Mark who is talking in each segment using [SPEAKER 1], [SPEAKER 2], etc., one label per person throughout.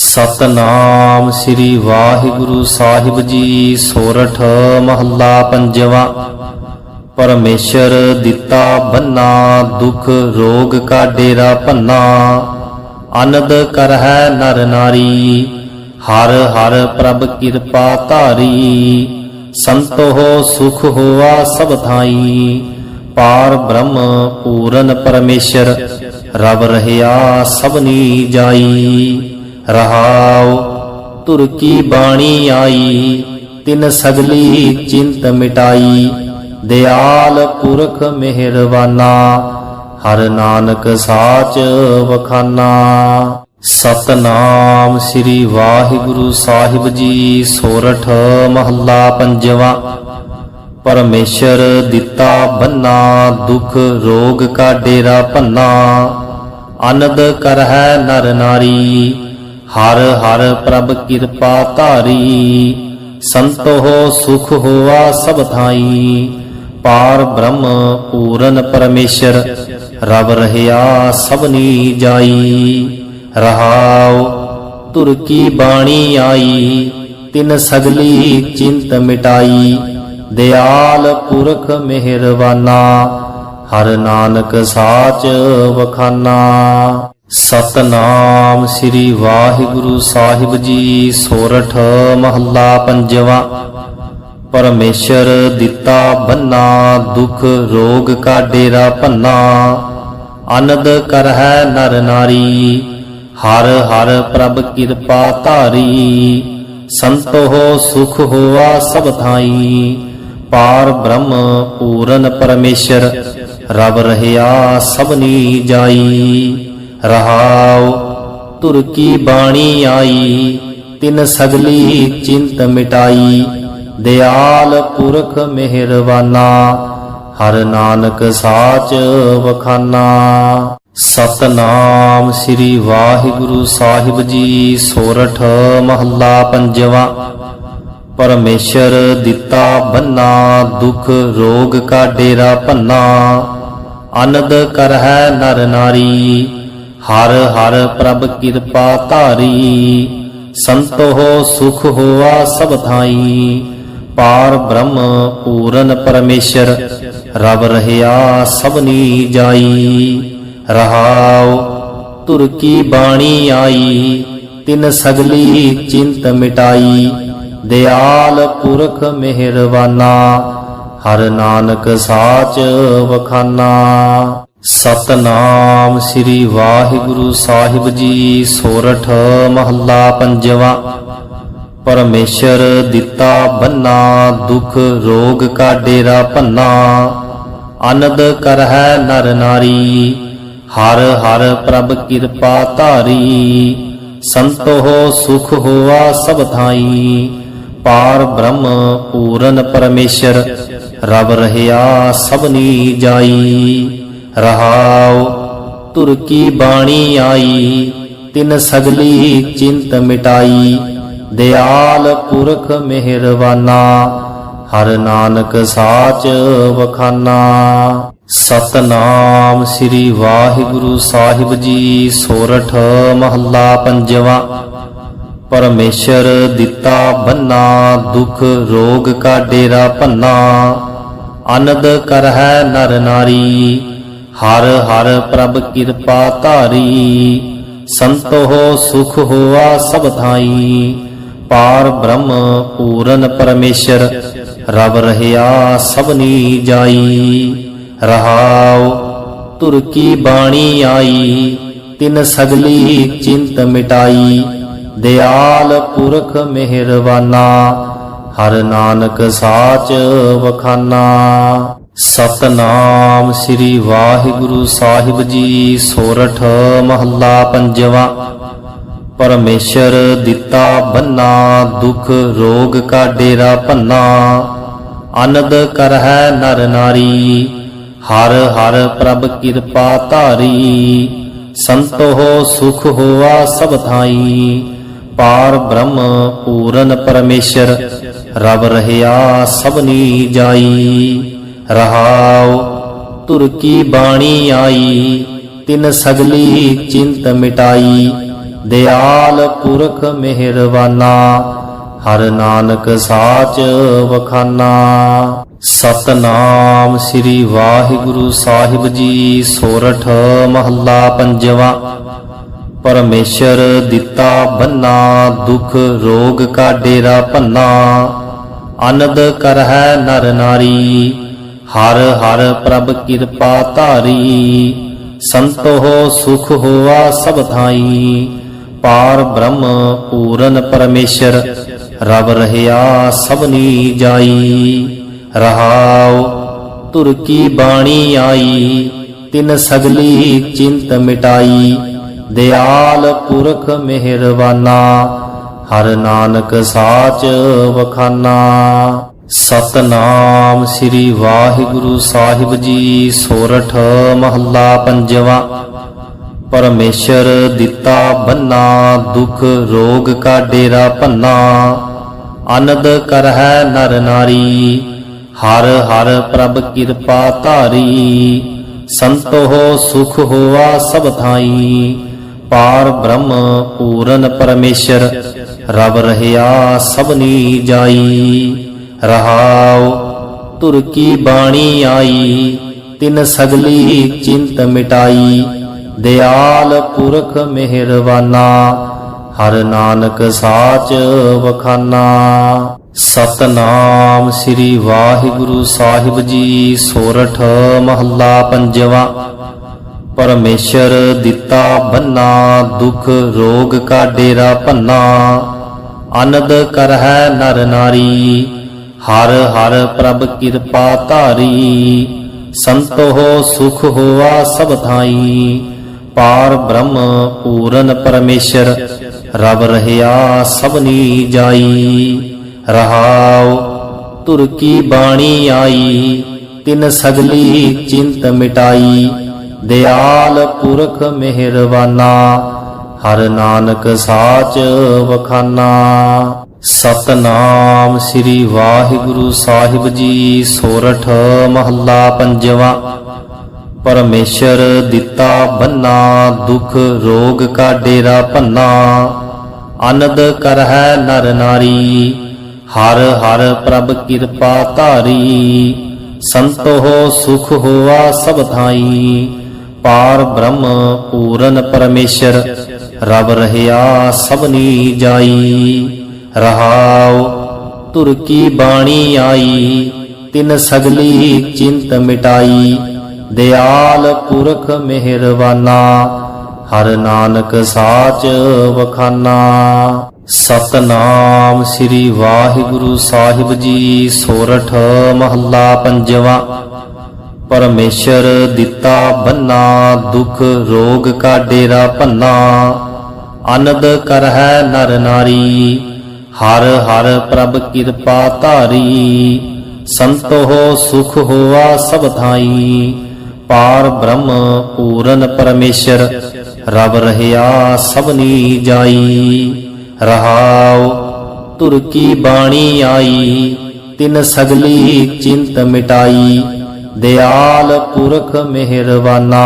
[SPEAKER 1] ਸਤਨਾਮ ਸ੍ਰੀ ਵਾਹਿਗੁਰੂ ਸਾਹਿਬ ਜੀ, ਸੋਰਠ ਮਹੱਲਾ ਪੰਜਵਾ। ਪਰਮੇਸ਼ਰ ਦਿੱਤਾ ਬੰਨਾ, ਦੁਖ ਰੋਗ ਕਾ ਡੇਰਾ ਭੰਨਾ। ਅਨੰਦ ਕਰਹਿ ਨਰ ਨਾਰੀ, ਹਰ ਹਰ ਪ੍ਰਭ ਕਿਰਪਾ ਧਾਰੀ। ਸੰਤੋ ਸੁਖ ਹੋਆ ਸਭ ਥਾਈ। ਪਾਰ ਬ੍ਰਹਮ ਪੂਰਨ ਪਰਮੇਸ਼ਰ ਰਬ ਰਹਿਆ ਸਭਨੀ ਜਾਈ। ਰਹਾਉ ਤੁਰ ਕੀ ਬਾਣੀ ਆਈ, ਤਿਨ ਸਗਲੀ ਚਿੰਤ ਮਿਟਾਈ। ਦਿਆਲ ਪੁਰਖ ਮਿਹਰਬਾਨਾ ਹਰ ਨਾਨਕ ਸਾਚ ਵਖਾਨਾ। ਸਤਨਾਮ ਸ੍ਰੀ ਵਾਹਿਗੁਰੂ ਸਾਹਿਬ ਜੀ, ਸੋਰਠ ਮਹੱਲਾ ਪੰਜਵਾ। ਪਰਮੇਸ਼ਰ ਦਿੱਤਾ ਬੰਨਾ, ਦੁਖ ਰੋਗ ਕਾ ਡੇਰਾ ਭੰਨਾ। ਅਨੰਦ ਕਰਹਿ ਨਰ ਨਾਰੀ ਹਰ ਹਰ ਪ੍ਰਭ ਕਿਰਪਾ ਧਾਰੀ, ਸੰਤੋ ਸੁਖ ਹੋਆ ਸਭ ਥਾਈ। ਪਾਰ ਬ੍ਰਹਮ ਪੂਰਨ ਪਰਮੇਸ਼ਰ ਰਬ ਰਹਿਆ ਸਭਨੀ ਜਾਈ। ਰਹਾਉ ਤੁਰ ਕੀ ਬਾਣੀ ਆਈ, ਤਿਨ ਸਗਲੀ ਚਿੰਤ ਮਿਟਾਈ। ਦਿਆਲ ਪੁਰਖ ਮਿਹਰਬਾਨਾ ਹਰ ਨਾਨਕ ਸਾਚ ਵਖਾਨਾ। ਸਤਨਾਮ ਸ੍ਰੀ ਵਾਹਿਗੁਰੂ ਸਾਹਿਬ ਜੀ, ਸੋਰਠ ਮਹੱਲਾ ਪੰਜਵਾ। ਪਰਮੇਸ਼ਰ ਦਿੱਤਾ ਬੰਨਾ, ਦੁਖ ਰੋਗ ਕਾ ਡੇਰਾ ਭੰਨਾ। ਅਨੰਦ ਕਰਹਿ ਨਰ ਨਾਰੀ, ਹਰ ਹਰ ਪ੍ਰਭ ਕਿਰਪਾ ਧਾਰੀ। ਸੰਤੋ ਸੁਖ ਹੋਆ ਸਭ ਥਾਈ, ਪਾਰ ਬ੍ਰਹਮ ਪੂਰਨ ਪਰਮੇਸ਼ਰ ਰਬ ਰਹਿਆ ਸਭਨੀ ਜਾਈ। ਰਹਾਉ, ਤੁਰ ਕੀ ਬਾਣੀ ਆਈ, ਤਿਨ ਸਗਲੀ ਚਿੰਤ ਮਿਟਾਈ। ਦਿਆਲ ਪੁਰਖ ਮਿਹਰਬਾਨਾ ਹਰ ਨਾਨਕ ਸਾਚ ਵਖਾਨਾ। ਸਤਨਾਮ ਸ੍ਰੀ ਵਾਹਿਗੁਰੂ ਸਾਹਿਬ ਜੀ, ਸੋਰਠ ਮਹੱਲਾ ਪੰਜਵਾ। ਪਰਮੇਸ਼ਰ ਦਿੱਤਾ ਬੰਨਾ, ਦੁਖ ਰੋਗ ਕਾ ਡੇਰਾ ਭੰਨਾ। ਅਨੰਦ ਕਰਹਿ ਨਰ ਨਾਰੀ ਹਰ ਹਰ ਪ੍ਰਭ ਕਿਰਪਾ ਧਾਰੀ, ਸੰਤੋ ਸੁਖ ਹੋਆ ਸਭ ਥਾਈ। ਪਾਰ ਬ੍ਰਹਮ ਪੂਰਨ ਪਰਮੇਸ਼ਰ ਰਬ ਰਹਿਆ ਸਭਨੀ ਜਾਈ ਰਹਾਉ ਤੁਰ ਕੀ ਬਾਣੀ ਆਈ, ਤਿਨ ਸਗਲੀ ਚਿੰਤ ਮਿਟਾਈ। ਦਿਆਲ ਪੁਰਖ ਮਿਹਰਬਾਨਾ ਹਰ ਨਾਨਕ ਸਾਚ ਵਖਾਨਾ। ਸਤਨਾਮ ਸ੍ਰੀ ਵਾਹਿਗੁਰੂ ਸਾਹਿਬ ਜੀ, ਸੋਰਠ ਮਹੱਲਾ ਪੰਜਵਾ। ਪਰਮੇਸ਼ਰ ਦਿੱਤਾ ਬੰਨਾ, ਦੁਖ ਰੋਗ ਕਾ ਡੇਰਾ ਭੰਨਾ। ਅਨੰਦ ਕਰਹਿ ਨਰ ਨਾਰੀ, ਹਰ ਹਰ ਪ੍ਰਭ ਕਿਰਪਾ ਧਾਰੀ। ਸੰਤੋ ਸੁਖ ਹੋਆ ਸਭ ਥਾਈ, ਪਾਰ ਬ੍ਰਹਮ ਪੂਰਨ ਪਰਮੇਸ਼ਰ। ਰਬ ਰਹਿਆ ਸਭਨੀ ਜਾਈ। ਰਹਾਉ ਤੁਰ ਕੀ ਬਾਣੀ ਆਈ, ਤਿਨ ਸਗਲੀ ਚਿੰਤ ਮਿਟਾਈ। ਦਿਆਲ ਪੁਰਖ ਮਿਹਰਬਾਨਾ ਹਰ ਨਾਨਕ ਸਾਚ ਵਖਾਨਾ। ਸਤਨਾਮ ਸ੍ਰੀ ਵਾਹਿਗੁਰੂ ਸਾਹਿਬ ਜੀ, ਸੋਰਠ ਮਹੱਲਾ ਪੰਜਵਾ। ਪਰਮੇਸ਼ਰ ਦਿੱਤਾ ਬੰਨਾ, ਦੁਖ ਰੋਗ ਕਾ ਡੇਰਾ ਭੰਨਾ। ਅਨੰਦ ਕਰਹਿ ਨਰ ਨਾਰੀ ਹਰ ਹਰ ਪ੍ਰਭ ਕਿਰਪਾ ਧਾਰੀ ਸੰਤੋ ਸੁਖ ਹੋਆ ਸਭ ਥਾਈ। ਪਾਰ ਬ੍ਰਹਮ ਪੂਰਨ ਪਰਮੇਸ਼ਰ ਰਬ ਰਹਿਆ ਸਭਨੀ ਜਾਈ। ਰਹਾਉ ਤੁਰ ਕੀ ਬਾਣੀ ਆਈ, ਤਿਨ ਸਗਲੀ ਚਿੰਤ ਮਿਟਾਈ। ਦਿਆਲ ਪੁਰਖ ਮਿਹਰਬਾਨਾ ਹਰ ਨਾਨਕ ਸਾਚ ਵਖਾਨਾ। ਸਤਨਾਮ ਸ੍ਰੀ ਵਾਹਿਗੁਰੂ ਸਾਹਿਬ ਜੀ, ਸੋਰਠ ਮਹੱਲਾ ਪੰਜਵਾ। ਪਰਮੇਸ਼ਰ ਦਿੱਤਾ ਬੰਨਾ, ਦੁਖ ਰੋਗ ਕਾ ਡੇਰਾ ਭੰਨਾ। ਅਨੰਦ ਕਰਹਿ ਨਰ ਨਾਰੀ, ਹਰ ਹਰ ਪ੍ਰਭ ਕਿਰਪਾ ਧਾਰੀ। ਸੰਤੋ ਸੁਖ ਹੋਆ ਸਭ ਥਾਈ। ਪਾਰ ਬ੍ਰਹਮ ਪੂਰਨ ਪਰਮੇਸ਼ਰ ਰਬ ਰਹਿਆ ਸਭਨੀ ਜਾਈ। ਰਹਾਉ ਤੁਰ ਕੀ ਬਾਣੀ ਆਈ, ਤਿਨ ਸਗਲੀ ਚਿੰਤ ਮਿਟਾਈ। ਦਿਆਲ ਪੁਰਖ ਮਿਹਰਬਾਨਾ ਹਰ ਨਾਨਕ ਸਾਚ ਵਖਾਨਾ। ਸਤਨਾਮ ਸ੍ਰੀ ਵਾਹਿਗੁਰੂ ਸਾਹਿਬ ਜੀ, ਸੋਰਠ ਮਹੱਲਾ ਪੰਜਵਾ। ਪਰਮੇਸ਼ਰ ਦਿੱਤਾ ਬੰਨਾ, ਦੁਖ ਰੋਗ ਕਾ ਡੇਰਾ ਭੰਨਾ। ਅਨੰਦ ਕਰਹਿ ਨਰ ਨਾਰੀ ਹਰ ਹਰ ਪ੍ਰਭ ਕਿਰਪਾ ਧਾਰੀ, ਸੰਤੋ ਸੁਖ ਹੋਆ ਸਭ ਥਾਈ। ਪਾਰ ਬ੍ਰਹਮ ਪੂਰਨ ਪਰਮੇਸ਼ਰ ਰਬ ਰਹਿਆ ਸਭਨੀ ਜਾਈ। ਰਹਾਉ ਤੁਰ ਕੀ ਬਾਣੀ ਆਈ, ਤਿਨ ਸਗਲੀ ਚਿੰਤ ਮਿਟਾਈ। ਦਿਆਲ ਪੁਰਖ ਮਿਹਰਬਾਨਾ, ਹਰ ਨਾਨਕ ਸਾਚ ਵਖਾਨਾ। ਸਤਨਾਮ ਸ੍ਰੀ ਵਾਹਿਗੁਰੂ ਸਾਹਿਬ ਜੀ, ਸੋਰਠ ਮਹੱਲਾ ਪੰਜਵਾ। ਪਰਮੇਸ਼ਰ ਦਿੱਤਾ ਬੰਨਾ, ਦੁਖ ਰੋਗ ਕਾ ਡੇਰਾ ਭੰਨਾ। ਅਨੰਦ ਕਰਹਿ ਨਰ ਨਾਰੀ, ਹਰ ਹਰ ਪ੍ਰਭ ਕਿਰਪਾ ਧਾਰੀ। ਸੰਤੋ ਸੁਖ ਹੋਆ ਸਭ ਥਾਈ। ਪਾਰ ਬ੍ਰਹਮ ਪੂਰਨ ਪਰਮੇਸ਼ਰ ਰਬ ਰਹਿਆ ਸਭਨੀ ਜਾਈ। ਰਹਾਉ ਤੁਰ ਕੀ ਬਾਣੀ ਆਈ, ਤਿਨ ਸਗਲੀ ਚਿੰਤ ਮਿਟਾਈ। ਦਿਆਲ ਪੁਰਖ ਮਿਹਰਬਾਨਾ ਹਰ ਨਾਨਕ ਸਾਚ ਵਖਾਨਾ। ਸਤਨਾਮ ਸ੍ਰੀ ਵਾਹਿਗੁਰੂ ਸਾਹਿਬ ਜੀ, ਸੋਰਠ ਮਹੱਲਾ ਪੰਜਵਾ। ਪਰਮੇਸ਼ਰ ਦਿੱਤਾ ਬੰਨਾ, ਦੁਖ ਰੋਗ ਕਾ ਡੇਰਾ ਭੰਨਾ। ਅਨੰਦ ਕਰਹਿ ਨਰ ਨਾਰੀ ਹਰ ਹਰ ਪ੍ਰਭ ਕਿਰਪਾ ਧਾਰੀ, ਸੰਤੋ ਸੁਖ ਹੋਆ ਸਭ ਥਾਈ। ਪਾਰ ਬ੍ਰਹਮ ਪੂਰਨ ਪਰਮੇਸ਼ਰ ਰਬ ਰਹਿਆ ਸਭਨੀ ਜਾਈ। ਰਹਾਉ ਤੁਰ ਕੀ ਬਾਣੀ ਆਈ, ਤਿਨ ਸਗਲੀ ਚਿੰਤ ਮਿਟਾਈ। ਦਿਆਲ ਪੁਰਖ ਮਿਹਰਬਾਨਾ, ਹਰ ਨਾਨਕ ਸਾਚ ਵਖਾਨਾ। ਸਤਨਾਮ ਸ੍ਰੀ ਵਾਹਿਗੁਰੂ ਸਾਹਿਬ ਜੀ, ਸੋਰਠ ਮਹੱਲਾ ਪੰਜਵਾ। ਪਰਮੇਸ਼ਰ ਦਿੱਤਾ ਬੰਨਾ, ਦੁਖ ਰੋਗ ਕਾ ਡੇਰਾ ਭੰਨਾ। ਅਨੰਦ ਕਰਹਿ ਨਰ ਨਾਰੀ, ਹਰ ਹਰ ਪ੍ਰਭ ਕਿਰਪਾ ਧਾਰੀ। ਸੰਤੋ ਸੁਖ ਹੋਆ ਸਭ ਥਾਈ, ਪਾਰ ਬ੍ਰਹਮ ਪੂਰਨ ਪਰਮੇਸ਼ਰ ਰਬ ਰਹਿਆ ਸਭਨੀ ਜਾਈ। ਰਹਾਉ ਤੁਰ ਕੀ ਬਾਣੀ ਆਈ, ਤਿਨ ਸਗਲੀ ਚਿੰਤ ਮਿਟਾਈ। ਦਿਆਲ ਪੁਰਖ ਮਿਹਰਬਾਨਾ ਹਰ ਨਾਨਕ ਸਾਚ ਵਖਾਨਾ। ਸਤਨਾਮ ਸ੍ਰੀ ਵਾਹਿਗੁਰੂ ਸਾਹਿਬ ਜੀ, ਸੋਰਠ ਮਹੱਲਾ ਪੰਜਵਾ। ਪਰਮੇਸ਼ਰ ਦਿੱਤਾ ਬੰਨਾ, ਦੁਖ ਰੋਗ ਕਾ ਡੇਰਾ ਭੰਨਾ। ਅਨੰਦ ਕਰਹਿ ਨਰ ਨਾਰੀ। ਹਰ ਹਰ ਪ੍ਰਭ ਕਿਰਪਾ ਧਾਰੀ, ਸੰਤੋ ਸੁਖ ਹੋਆ ਸਭ ਥਾਈ। ਪਾਰ ਬ੍ਰਹਮ ਪੂਰਨ ਪਰਮੇਸ਼ਰ ਰਬ ਰਹਿਆ ਸਭਨੀ ਜਾਈ। ਰਹਾਉ ਤੁਰ ਕੀ ਬਾਣੀ ਆਈ, ਤਿਨ ਸਗਲੀ ਚਿੰਤ ਮਿਟਾਈ। ਦਿਆਲ ਪੁਰਖ ਮਿਹਰਬਾਨਾ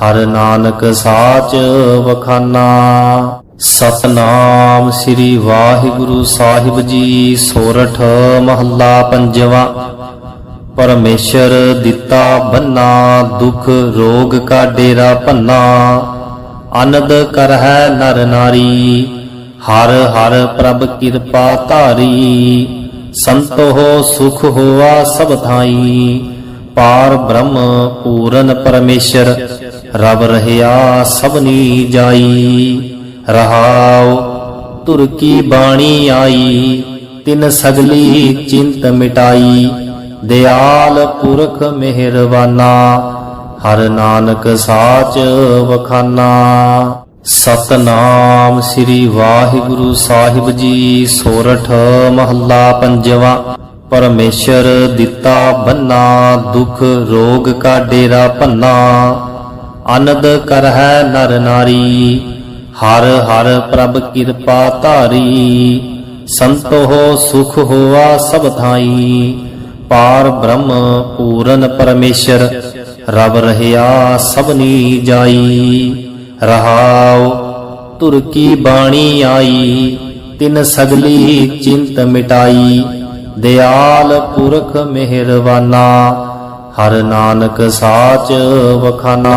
[SPEAKER 1] ਹਰ ਨਾਨਕ ਸਾਚ ਵਖਾਨਾ। ਸਤਨਾਮ ਸ੍ਰੀ ਵਾਹਿਗੁਰੂ ਸਾਹਿਬ ਜੀ, ਸੋਰਠ ਮਹੱਲਾ ਪੰਜਵਾ। ਪਰਮੇਸ਼ਰ ਦਿੱਤਾ ਬੰਨਾ, ਦੁਖ ਰੋਗ ਕਾ ਡੇਰਾ ਭੰਨਾ। ਅਨੰਦ ਕਰਹਿ ਨਰ ਨਾਰੀ, ਹਰ ਹਰ ਪ੍ਰਭ ਕਿਰਪਾ ਧਾਰੀ। ਸੰਤੋ ਸੁਖ ਹੋਆ ਸਭ ਥਾਈ। ਪਾਰ ਬ੍ਰਹਮ ਪੂਰਨ ਪਰਮੇਸ਼ਰ ਰਬ ਰਹਿਆ ਸਭਨੀ ਜਾਈ। ਰਹਾਉ ਤੁਰ ਕੀ ਬਾਣੀ ਆਈ, ਤਿਨ ਸਗਲੀ ਚਿੰਤ ਮਿਟਾਈ। ਦਿਆਲ ਪੁਰਖ ਮਿਹਰਬਾਨਾ, ਹਰ ਨਾਨਕ ਸਾਚ ਵਖਾਨਾ। ਸਤਨਾਮ ਸ੍ਰੀ ਵਾਹਿਗੁਰੂ ਸਾਹਿਬ ਜੀ, ਸੋਰਠ ਮਹੱਲਾ ਪੰਜਵਾ। ਪਰਮੇਸ਼ਰ ਦਿੱਤਾ ਬੰਨਾ, ਦੁਖ ਰੋਗ ਕਾ ਡੇਰਾ ਭੰਨਾ। ਅਨੰਦ ਕਰਹਿ ਨਰ ਨਾਰੀ ਹਰ ਹਰ ਪ੍ਰਭ ਕਿਰਪਾ ਧਾਰੀ, ਸੰਤੋ ਸੁਖ ਹੋਆ ਸਭ ਥਾਈ। ਪਾਰ ਬ੍ਰਹਮ ਪੂਰਨ ਪਰਮੇਸ਼ਰ ਰਬ ਰਹਿਆ ਸਭਨੀ ਜਾਈ। ਰਹਾਉ, ਧੁਰ ਕੀ ਬਾਣੀ ਆਈ, ਤਿਨ ਸਗਲੀ ਚਿੰਤ ਮਿਟਾਈ। ਦਿਆਲ ਪੁਰਖ ਮਿਹਰਬਾਨਾ ਹਰ ਨਾਨਕ ਸਾਚ ਵਖਾਨਾ।